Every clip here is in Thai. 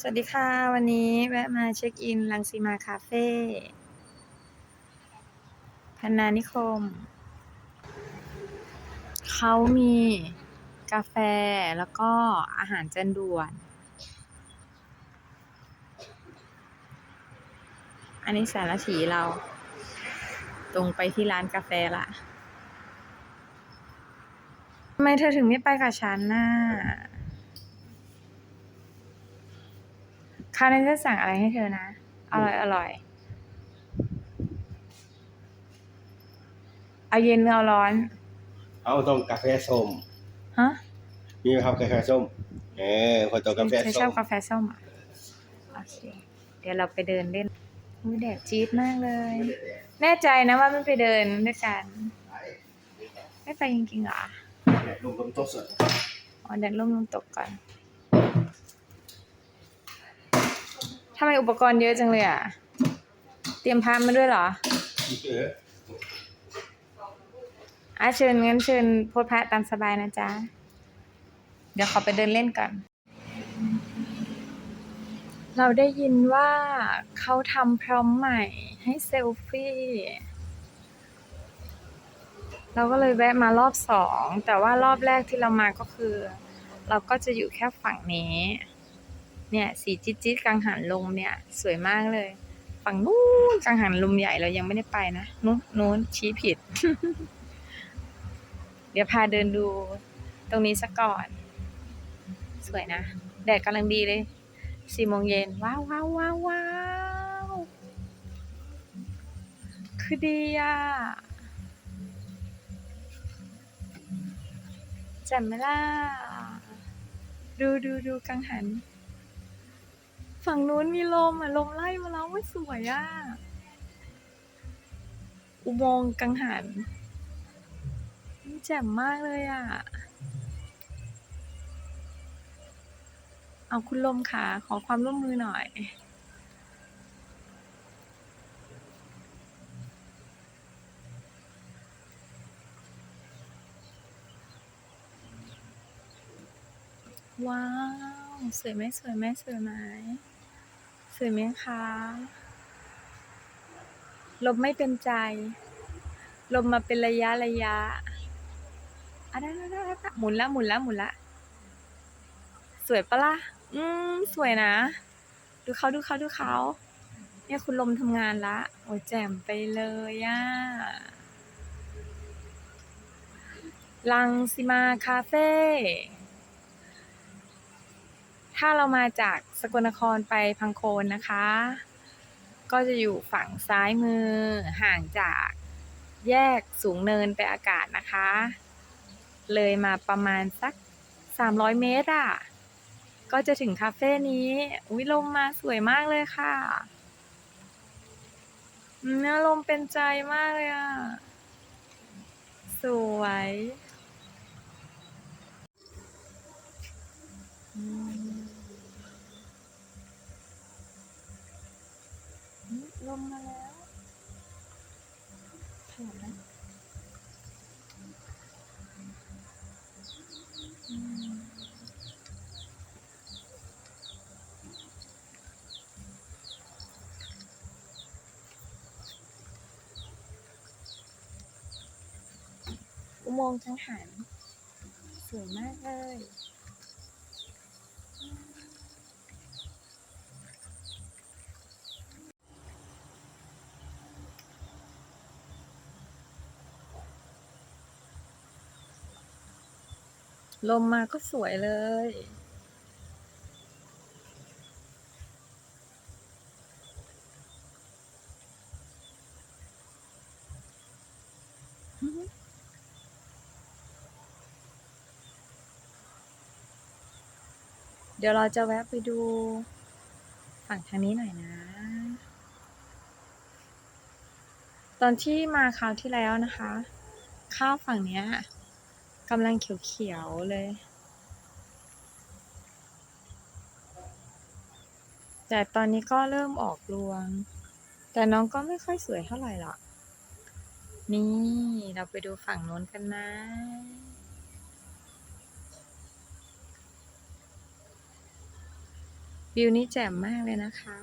สวัสดีค่ะ วันนี้แวะมาเช็คอินรังสีมาคาเฟ่พันนานิคม เขามีกาแฟแล้วก็อาหารจานด่วน อันนี้สารถีเรา ตรงไปที่ร้านกาแฟละทำไมเธอถึงไม่ไปกับฉันน่ะ คราวนี้จะสั่งอะไรให้เธอนะ อร่อยอร่อย เอาเย็นหรือเอาร้อน เอาต้องกาแฟส้ม ฮะ มีไหมครับกาแฟส้ม เออพอต้องกาแฟเธอชส้อบมกาแฟส้มอะโอเค เดี๋ยวเราไปเดินเล่นอุ้ยแดดจี๊ดมากเลย แน่ใจนะว่าไม่ไปเดินด้วยกัน ไม่ไปจริงๆเหรอ ลงลมโต๊ะสด อ๋อแดดร่มลมตกก่อน ทำไมอุปกรณ์เยอะจังเลยอะ เตรียมพามาด้วยเหรออออะเชิญงั้นเชิญโพสต์พระตามสบายนะจ๊ะ เดี๋ยวขอไปเดินเล่นก่อน เราได้ยินว่าเขาทำพร้อมใหม่ให้เซลฟี่ เราก็เลยแวะมารอบสอง แต่ว่ารอบแรกที่เรามาก็คือ เราก็จะอยู่แค่ฝั่งนี้ เนี่ยสีจิ๊ดจิ๊ดกังหันลมเนี่ย สวยมากเลย ฝั่งนู้นกังหันลมใหญ่เรายังไม่ได้ไปนะนู้นนู้นชี้ผิด เดี๋ยวพาเดินดูตรงนี้สักก่อน สวยนะ แดดกำลังดีเลยสี่โมงเย็นว้าวว้าวว้าวว้าวคือดีอะแจ่มไหมล่ะดูดูดูกังหัน ฝั่งนู้นมีลมอะ ลมไล่มาแล้วไม่สวยอะ อุโมงค์กังหันแจ่มมากเลยอะ เอาคุณลมค่ะ ขอความร่วมมือหน่อย ว้าว สวยไหมสวยไหมสวยไหม สวยไหมคะ ลมไม่เป็นใจ ลมมาเป็นระยะระยะอะได้ได้ได้หมุนละหมุนละหมุนละ สวยปะล่ะ อืม สวยนะ ดูเขาดูเขาดูเขา เนี่ยคุณลมทำงานละ โอ้ยแจ่มไปเลยอะลังสิมาคาเฟ่ ถ้าเรามาจากสกลนครไปพังโคนนะคะ ก็จะอยู่ฝั่งซ้ายมือห่างจากแยกสูงเนินไปอากาศนะคะ เลยมาประมาณสัก 300 เมตรอะ ก็จะถึงคาเฟ่นี้อุ้ยลมมาสวยมากเลยค่ะเนื้อลมเป็นใจมากเลยอะ สวยอืมอืมลมมาแล้วขยับนะอืม อุ โมงค์กังหัน สวยมากเลยลมมาก็สวยเลย ดี๋ยวเราจะแวะไปดูฝั่งทางนี้หน่อยนะ ตอนที่มาคราวที่แล้วนะคะ ข้าวฝั่งเนี้ยกำลังเขียวๆเลย แต่ตอนนี้ก็เริ่มออกรวง แต่น้องก็ไม่ค่อยสวยเท่าไหร่หรอก นี่เราไปดูฝั่งโน้นกันนะ วิวนี้แจ่มมากเลยนะคะ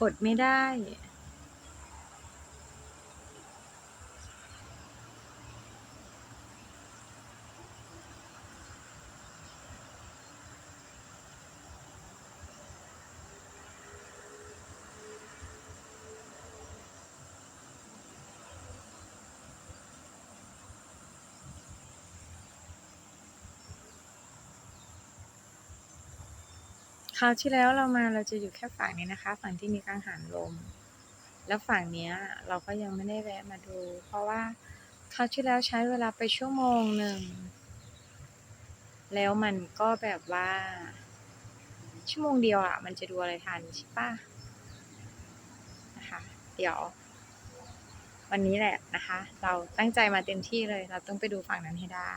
อดไม่ได้ คราวที่แล้วเรามาเราจะอยู่แค่ฝั่งนี้นะคะ ฝั่งที่มีกังหันลม แล้วฝั่งเนี้ยเราก็ยังไม่ได้แวะมาดู เพราะว่าคราวที่แล้วใช้เวลาไปชั่วโมงหนึ่ง แล้วมันก็แบบว่า ชั่วโมงเดียวอะมันจะดูอะไรทันใช่ปะนะคะ เดี๋ยว วันนี้แหละนะคะ เราตั้งใจมาเต็มที่เลย เราต้องไปดูฝั่งนั้นให้ได้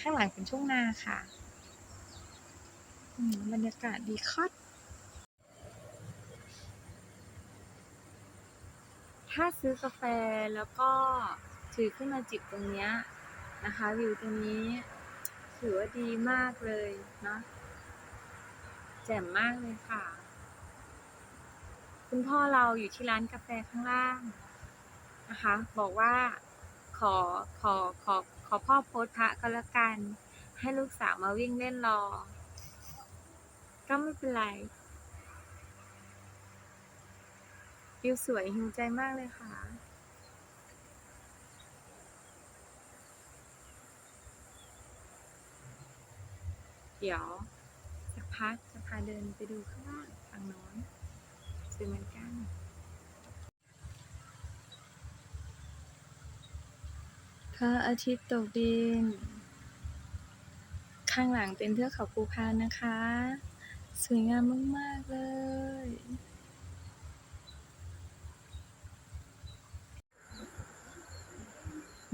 ข้างหลังเป็นทุ่งนาค่ะ บรรยากาศดีคัดถ้าซื้อกาแฟแล้วก็ถือขึ้นมาจิบตรงเนี้ยนะคะวิวตรงนี้ถือว่าดีมากเลยเนาะแจ่มมากเลยค่ะ คุณพ่อเราอยู่ที่ร้านกาแฟข้างล่างนะคะ บอกว่าขอขอขอขอพ่อโพสพระก็แล้วกัน ให้ลูกสาวมาวิ่งเล่นรอ ก็ไม่เป็นไรวิวสวยหิวใจมากเลยค่ะ เดี๋ยวสักพักจะพาเดินไปดูข้างล่างฝั่งโน้นสวยเหมือนกันพระอาทิตย์ตกดิน ข้างหลังเป็นเทือกเขาภูพานนะคะ สวยงามมาก ๆ เลย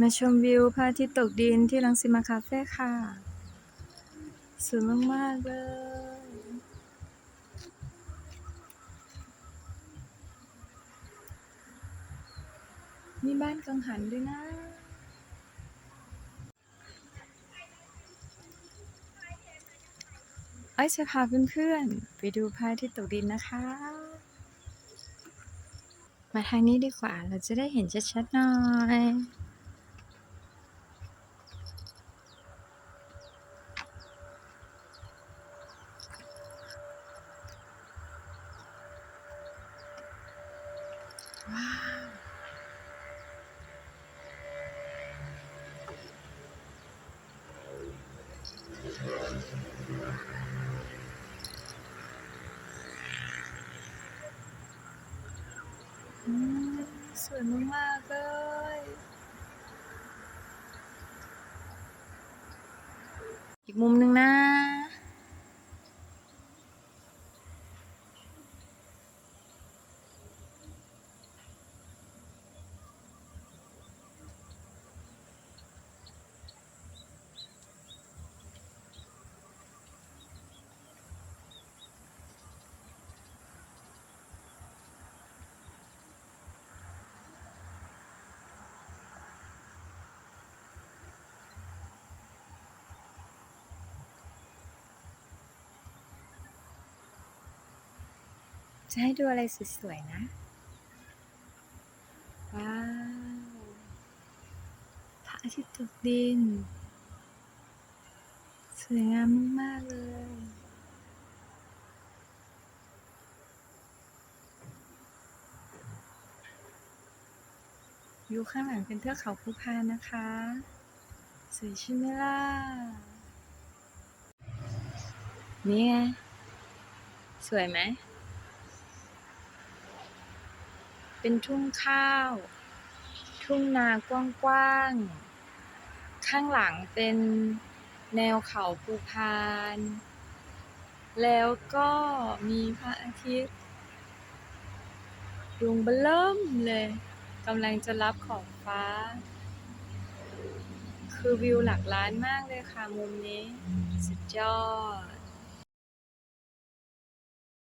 มาชมวิวพระอาทิตย์ตกดินที่รังสิมาคาเฟ่ค่ะ สวยมาก ๆ เลยมีบ้านกังหันด้วยนะ ไอ้จะพาเพื่อนๆ ไปดูพระอาทิตย์ตกดินนะคะ มาทางนี้ดีกว่าเราจะได้เห็นชัดๆหน่อย ว้าว อืม สวยมากๆเลยอีกมุมหนึ่งนะ จะให้ดูอะไรสวยๆนะ ว้าวพระอาทิตย์ตกดิน สวยงามมากๆเลยอยู่ข้างหลังเป็นเทือกเขาภูพานนะคะสวยใช่ไหมล่ะนี่ไง สวยไหม เป็นทุ่งข้าว ทุ่งนากว้างๆ ข้างหลังเป็นแนวเขาภูพาน แล้วก็มีพระอาทิตย์ดวงเบล่มเลยกำลังจะรับขอบฟ้า คือวิวหลักล้านมากเลยค่ะมุมนี้ สุดยอด